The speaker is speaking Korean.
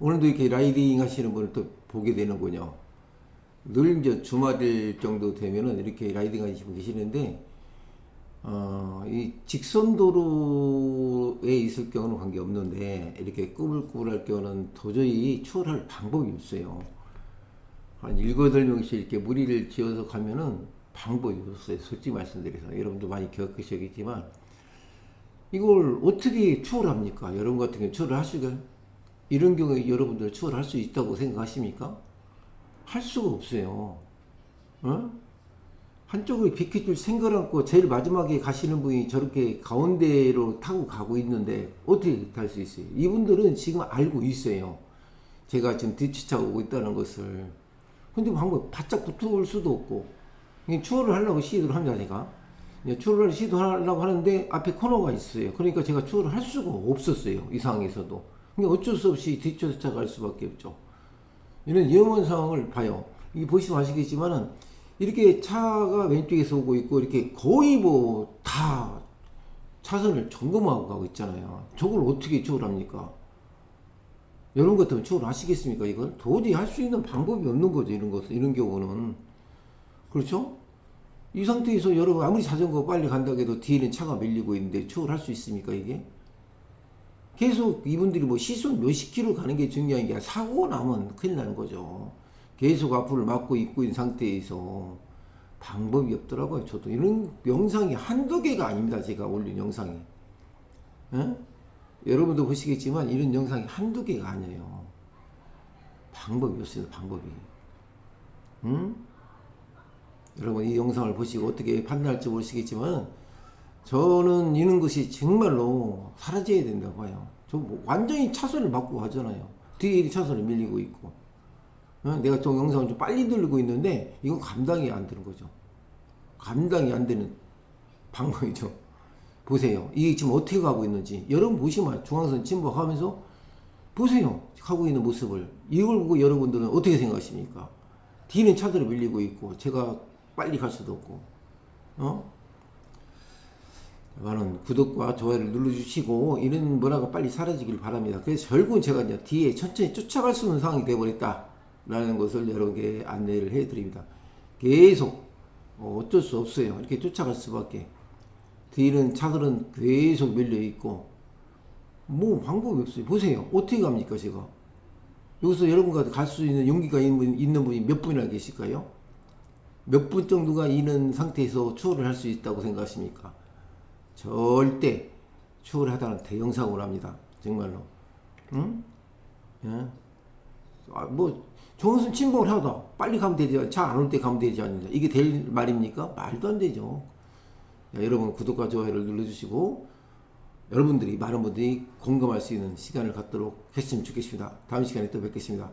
오늘도 이렇게 라이딩 하시는 분을 또 보게 되는군요. 늘 이제 주말 정도 되면은 이렇게 라이딩 하시고 계시는데, 어, 이 직선도로에 있을 경우는 관계 없는데, 이렇게 꾸불꾸불할 경우는 도저히 추월할 방법이 없어요. 한 일곱여덟 명씩 이렇게 무리를 지어서 가면은 방법이 없어요. 솔직히 말씀드려서. 여러분도 많이 겪으시겠지만, 이걸 어떻게 추월합니까? 여러분 같은 경우 추월을 하시겠 이런 경우에 여러분들 추월할 수 있다고 생각하십니까? 할 수가 없어요. 어? 한쪽을 비켜줄 생각 않고 제일 마지막에 가시는 분이 저렇게 가운데로 타고 가고 있는데 어떻게 갈수 있어요? 이분들은 지금 알고 있어요. 제가 지금 뒤쫓아오고 있다는 것을. 근데 방금 바짝 붙어올 수도 없고 추월을 하려고 시도를 합니다 제가. 추월을 시도하려고 하는데 앞에 코너가 있어요. 그러니까 제가 추월을 할 수가 없었어요. 이 상황에서도. 어쩔 수 없이 뒤쫓아갈 수밖에 없죠. 이런 위험한 상황을 봐요. 이 보시면 아시겠지만은 이렇게 차가 왼쪽에서 오고 있고 이렇게 거의 뭐 다 차선을 점검하고 가고 있잖아요. 저걸 어떻게 추월합니까? 여러분 같으면 추월하시겠습니까? 이걸 도저히 할 수 있는 방법이 없는 거죠. 이런 것은 이런 경우는 그렇죠? 이 상태에서 여러분 아무리 자전거 빨리 간다고 해도 뒤에는 차가 밀리고 있는데 추월할 수 있습니까 이게? 계속 이분들이 뭐 시속 몇십 킬로 가는 게 중요한 게 아니라 사고 나면 큰일 나는 거죠. 계속 앞을 막고 있고 있는 상태에서 방법이 없더라고요. 저도 이런 영상이 한두 개가 아닙니다. 제가 올린 영상이. 예? 여러분도 보시겠지만 이런 영상이 한두 개가 아니에요. 방법이 없어요. 방법이. 응? 여러분 이 영상을 보시고 어떻게 판단할지 모르시겠지만 저는 이런 것이 정말로 사라져야 된다고 봐요. 저 뭐 완전히 차선을 바꾸고 하잖아요. 뒤에 차선을 밀리고 있고. 어? 내가 저 영상을 좀 빨리 들고 있는데 이건 감당이 안 되는 거죠. 감당이 안 되는 방법이죠. 보세요. 이게 지금 어떻게 가고 있는지. 여러분 보시면 중앙선 침범하면서 보세요. 하고 있는 모습을. 이걸 보고 여러분들은 어떻게 생각하십니까? 뒤는 차들이 밀리고 있고 제가 빨리 갈 수도 없고. 어? 많은 구독과 좋아요를 눌러주시고 이런 문화가 빨리 사라지길 바랍니다. 그래서 결국은 제가 이제 뒤에 천천히 쫓아갈 수 있는 상황이 되어버렸다라는 것을 여러분께 안내를 해드립니다. 계속 어, 어쩔 수 없어요. 이렇게 쫓아갈 수밖에. 뒤는 차들은 계속 밀려 있고 뭐 방법이 없어요. 보세요. 어떻게 갑니까 제가? 여기서 여러분과 갈 수 있는 용기가 있는 분이 몇 분이나 계실까요? 몇 분 정도가 있는 상태에서 추월을 할 수 있다고 생각하십니까? 절대 추월하다는 대형사고를 합니다. 정말로. 응? 예? 아, 뭐, 중앙선 침범을 하다. 빨리 가면 되지. 차안 올 때 가면 되지 않느냐. 이게 될 말입니까? 말도 안 되죠. 야, 여러분, 구독과 좋아요를 눌러주시고, 여러분들이, 많은 분들이 공감할 수 있는 시간을 갖도록 했으면 좋겠습니다. 다음 시간에 또 뵙겠습니다.